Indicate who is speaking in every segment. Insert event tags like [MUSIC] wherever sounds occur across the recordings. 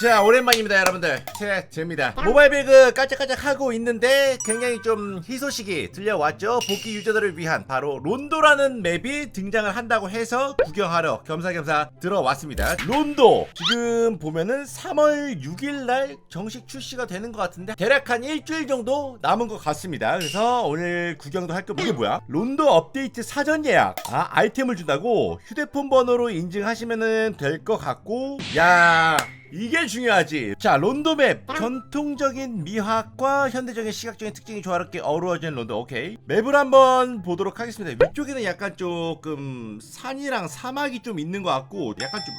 Speaker 1: 자 오랜만입니다 여러분들. 제입니다. 모바일 배그 깔짝깔짝 하고 있는데 굉장히 좀 희소식이 들려왔죠? 복귀 유저들을 위한 바로 론도라는 맵이 등장을 한다고 해서 구경하러 겸사겸사 들어왔습니다. 론도! 지금 보면은 3월 6일날 정식 출시가 되는 것 같은데 대략 한 일주일 정도 남은 것 같습니다. 그래서 오늘 구경도 할 겁니다. 이게 뭐야? 론도 업데이트 사전 예약. 아 아이템을 준다고 휴대폰 번호로 인증하시면은 될 것 같고. 야 이게 중요하지. 자, 론도맵. 전통적인 미학과 현대적인 시각적인 특징이 조화롭게 어우러진 론도. 오케이. 맵을 한번 보도록 하겠습니다. 위쪽에는 약간 조금 산이랑 사막이 좀 있는 것 같고, 약간 좀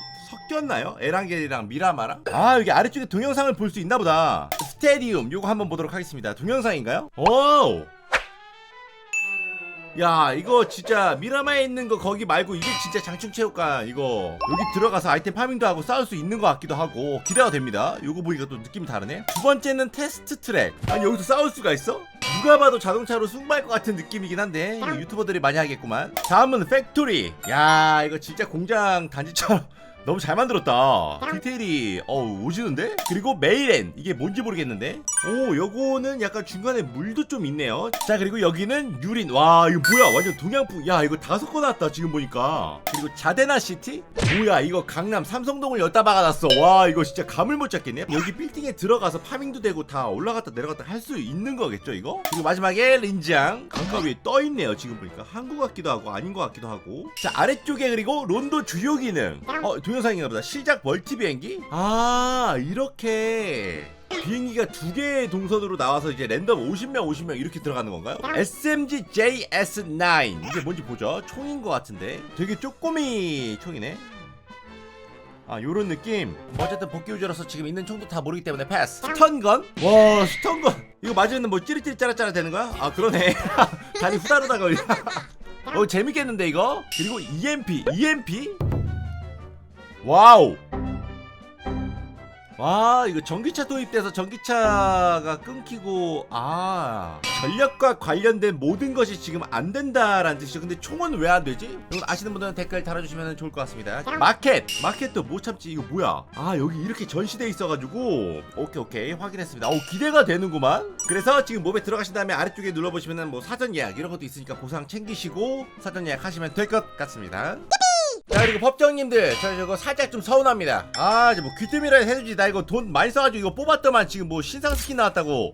Speaker 1: 섞였나요? 에란겔이랑 미라마랑? 아, 여기 아래쪽에 동영상을 볼 수 있나 보다. 스테디움. 요거 한번 보도록 하겠습니다. 동영상인가요? 오! 야 이거 진짜 미라마에 있는 거 거기 말고 이게 진짜 장충체육관 이거. 여기 들어가서 아이템 파밍도 하고 싸울 수 있는 것 같기도 하고 기대가 됩니다. 요거 보니까 또 느낌이 다르네. 두 번째는 테스트 트랙. 아니 여기서 싸울 수가 있어? 누가 봐도 자동차로 승부할 것 같은 느낌이긴 한데 유튜버들이 많이 하겠구만. 다음은 팩토리. 야 이거 진짜 공장 단지처럼 너무 잘 만들었다. 디테일이 어우 오지는데? 그리고 메일엔 이게 뭔지 모르겠는데? 오 요거는 약간 중간에 물도 좀 있네요. 자 그리고 여기는 유린. 와 이거 뭐야? 완전 동양풍. 야 이거 다 섞어놨다 지금 보니까. 그리고 자데나 시티? 뭐야 이거 강남 삼성동을 엿다 박아놨어. 와 이거 진짜 감을 못 잡겠네. 여기 빌딩에 들어가서 파밍도 되고 다 올라갔다 내려갔다 할 수 있는 거겠죠 이거? 그리고 마지막에 린지앙. 강가 위에 떠있네요 지금 보니까. 한국 같기도 하고 아닌 것 같기도 하고. 자 아래쪽에 그리고 론도 주요 기능. 어 동 영상인가 보다 시작 멀티 비행기? 아 이렇게 비행기가 두 개의 동선으로 나와서 이제 랜덤 50명 50명 이렇게 들어가는 건가요? SMG JS9 이게 뭔지 보죠? 총인 것 같은데. 되게 쪼꼬미 총이네. 아 요런 느낌. 어쨌든 복귀 유저로서 지금 있는 총도 다 모르기 때문에 패스. 스턴건? 와 스턴건. 이거 맞으면 뭐 찌릿찌릿 짜라짜라 되는 거야? 아 그러네. [LAUGHS] 다리 후다르다 걸려 [LAUGHS] 어 재밌겠는데 이거? 그리고 EMP EMP? 와우. 와 이거 전기차 도입돼서 전기차가 끊기고 아 전력과 관련된 모든 것이 지금 안 된다라는 뜻이죠. 근데 총은 왜 안 되지? 이건 아시는 분들은 댓글 달아주시면 좋을 것 같습니다. 마켓! 마켓도 못 참지. 이거 뭐야? 아 여기 이렇게 전시돼 있어가지고. 오케이 오케이. 확인했습니다. 오 기대가 되는구만. 그래서 지금 몸에 들어가신 다음에 아래쪽에 눌러보시면은 뭐 사전 예약 이런 것도 있으니까 보상 챙기시고 사전 예약 하시면 될 것 같습니다 자 그리고 법정님들 저 저거 살짝 좀 서운합니다. 아 이제 뭐 귀뜸이라 해주지. 나 이거 돈 많이 써가지고 이거 뽑았더만 지금 뭐 신상 스킨 나왔다고.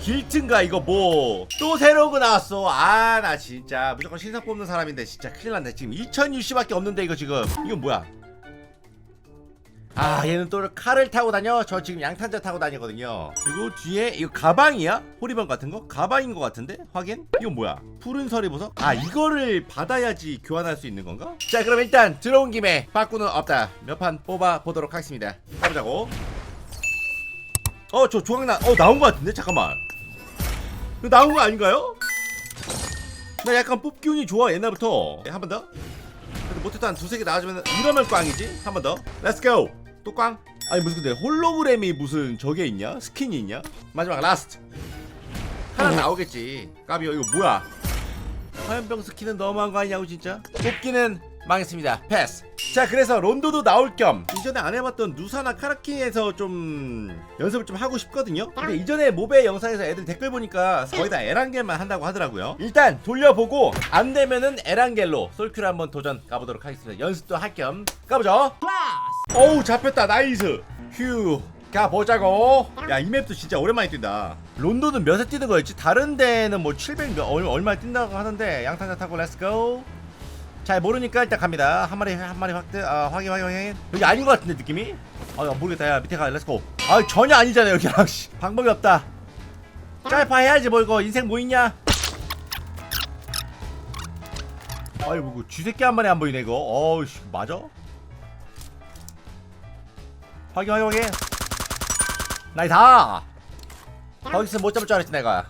Speaker 1: 길튼가 이거 뭐. 또 새로운 거 나왔어. 아 나 진짜. 무조건 신상 뽑는 사람인데 진짜 큰일 났네. 지금 2000UC밖에 없는데 이거 지금. 이건 뭐야 아 얘는 또 칼을 타고 다녀 저 지금 양탄자 타고 다니거든요 그리고 뒤에 이거 가방이야? 호리병 같은 거? 가방인 것 같은데? 확인? 이건 뭐야? 푸른 서리 보석? 아 이거를 받아야지 교환할 수 있는 건가? 자 그럼 일단 들어온 김에 빠꾸는 없다 몇 판 뽑아 보도록 하겠습니다 가보자고 어 저 조각나 어 나온 것 같은데? 잠깐만 이거 나온 거 아닌가요? 나 약간 뽑기 운이 좋아 옛날부터 한 번 더? 못해도 한 두세 개 나와주면 이러면 꽝이지 한 번더 렛츠고 또 꽝? 아니 무슨 근데 홀로그램이 무슨 저게 있냐? 스킨이 있냐? 마지막 라스트. 하나 나오겠지. 까비요 이거 뭐야? 화염병 스킨은 너무한 거 아니냐고 진짜? 뽑기는 망했습니다. 패스. 자 그래서 론도도 나올 겸. 이전에 안 해봤던 누사나 카라키에서 좀 연습을 좀 하고 싶거든요. 근데 이전에 모베 영상에서 애들 댓글 보니까 거의 다 에란겔만 한다고 하더라고요. 일단 돌려보고 안 되면은 에란겔로 솔큐를 한번 도전 가보도록 하겠습니다. 연습도 할 겸. 가보죠 어우 잡혔다. 나이스. 휴 가보자고. 야 이 맵도 진짜 오랜만에 뛴다. 론도는 몇에 뛰는 거였지? 다른 데는 뭐 700 몇, 얼- 얼마에 뛴다고 하는데 양탄자 타고 렛츠고 잘 모르니까 일단 갑니다. 한 마리 한 마리 확대 아 확인 확인 확인. 여기 아닌 것 같은데 느낌이? 아 야, 모르겠다. 야 밑에 가 렛츠고 아 전혀 아니잖아 여기랑 [LAUGHS] 씨. 방법이 없다. 짧아 해야지 뭐 이거. 인생 뭐 있냐? 아이고 그 쥐새끼 한 마리 안 보이네 이거. 어우씨 맞아? 확인 확인 확인. 나이스. 거기서 못 잡을 줄 알았지 내가.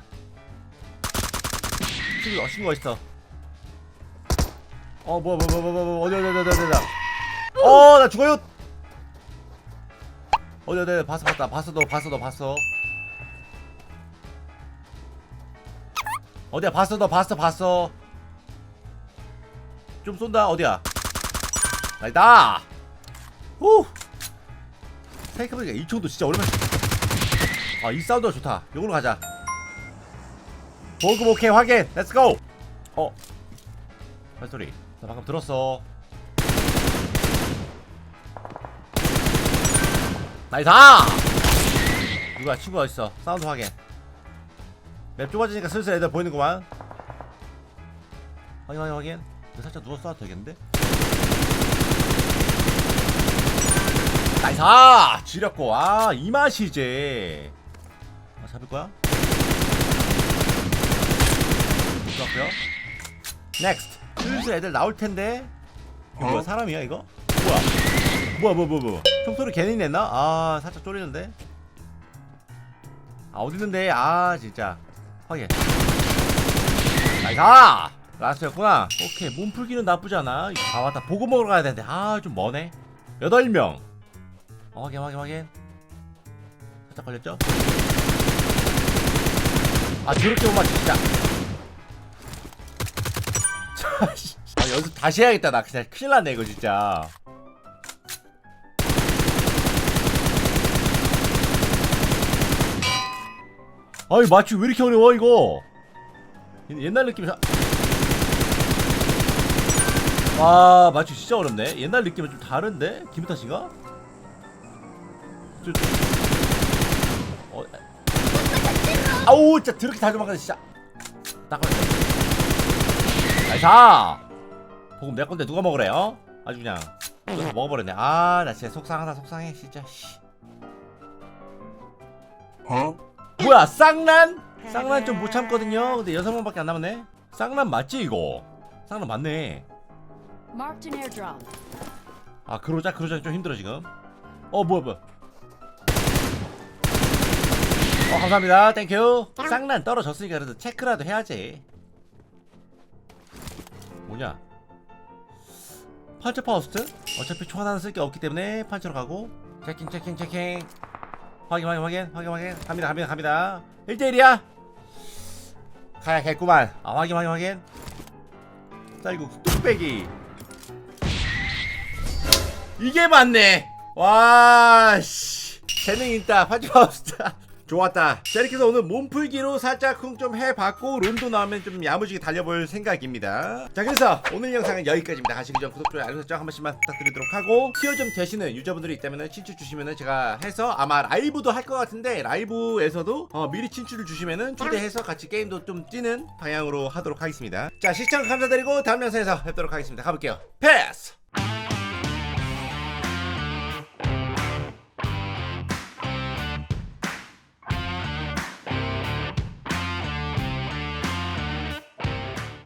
Speaker 1: 친구 어 친구가 있어? 어 뭐야 뭐야 뭐야 뭐야 어디 어디 어디 어디 어디. 어나 죽어요. 어디 어디 봤어 봤다. 봤어 너 봤어 너 봤어. 어디야? 봤어 너 봤어 봤어. 좀 쏜다 어디야? 나이다 후 생각해보니까 이 총도 진짜 오랜만에 아 이 사운드가 좋다. 이걸로 가자. 보급 오케이 확인. 렛츠고 어. 발소리. 나 방금 들었어. 나이스. 누가 친구가 있어. 사운드 확인. 맵 좁아지니까 슬슬 애들 보이는구만. 확인 확인 확인. 살짝 누워 쏴도 되겠는데? 나이스. 지렸고. 아 이 맛이지 아 잡을 거야? 좋았고요. 넥스트 슬슬 애들 나올 텐데. 이거 뭐야 사람이야 이거? 뭐야? 뭐야 뭐야 뭐야 뭐야? 총소리 괜히 냈나? 아 살짝 쫄리는데? 아 어디 있는데? 아 진짜. 확인. 나이스. 라스트였구나. 오케이. 몸풀기는 나쁘지 않아. 아 맞다 보고 먹으러 가야 되는데. 아 좀 머네. 8명 어, 확인 확인 확인 살짝 걸렸죠? 아 저렇게 못 맞지 진짜 자, 씨. 아, 연습 다시 해야겠다 나 진짜 큰일 났네 이거 진짜 아이 맞추기 왜 이렇게 어려워 이거 옛- 옛날 느낌이 사... 와 맞추기 진짜 어렵네 옛날 느낌은 좀 다른데? 김우타 씨가? 저... 어... 아우 진짜 드럽게 다 도망가네 진짜. 딱 걸렸어 나이스 보금 내 건데 누가 먹으래 어? 아주 그냥 먹어버렸네. 아 나 진짜 속상하다 속상해 진짜. 씨. 뭐야 쌍란? 쌍란 좀 못 참거든요. 근데 여섯 명밖에 안 남았네. 쌍란 맞지 이거? 쌍란 맞네. 아 그러자 그러자. 좀 힘들어 지금. 어 뭐야 뭐야 어 감사합니다. 땡큐 쌍란 떨어졌으니까 그래도 체크라도 해야지. 뭐냐? 판처 파우스트? 어차피 총 하나는 쓸 게 없기 때문에 판처로 가고. 체킹 체킹 체킹. 확인 확인 확인 확인 확인. 갑니다 갑니다 갑니다. 1대1이야. 가야겠구만. 아 확인 확인 확인. 쌀국 뚝배기. 이게 맞네. 와, 씨. 재능 있다. 파지마우스다. 좋았다. 자, 이렇게 해서 오늘 몸풀기로 살짝 쿵좀 해봤고, 론도 나오면 좀 야무지게 달려볼 생각입니다. 자, 그래서 오늘 영상은 여기까지입니다. 가시기 전 구독, 좋아요, 알림 설정 한 번씩만 부탁드리도록 하고, 티어 좀 되시는 유저분들이 있다면 친추 주시면은 제가 해서 아마 라이브도 할 것 같은데, 라이브에서도 어, 미리 친추를 주시면은 초대해서 같이 게임도 좀 뛰는 방향으로 하도록 하겠습니다. 자, 시청 감사드리고 다음 영상에서 뵙도록 하겠습니다. 가볼게요. 패스!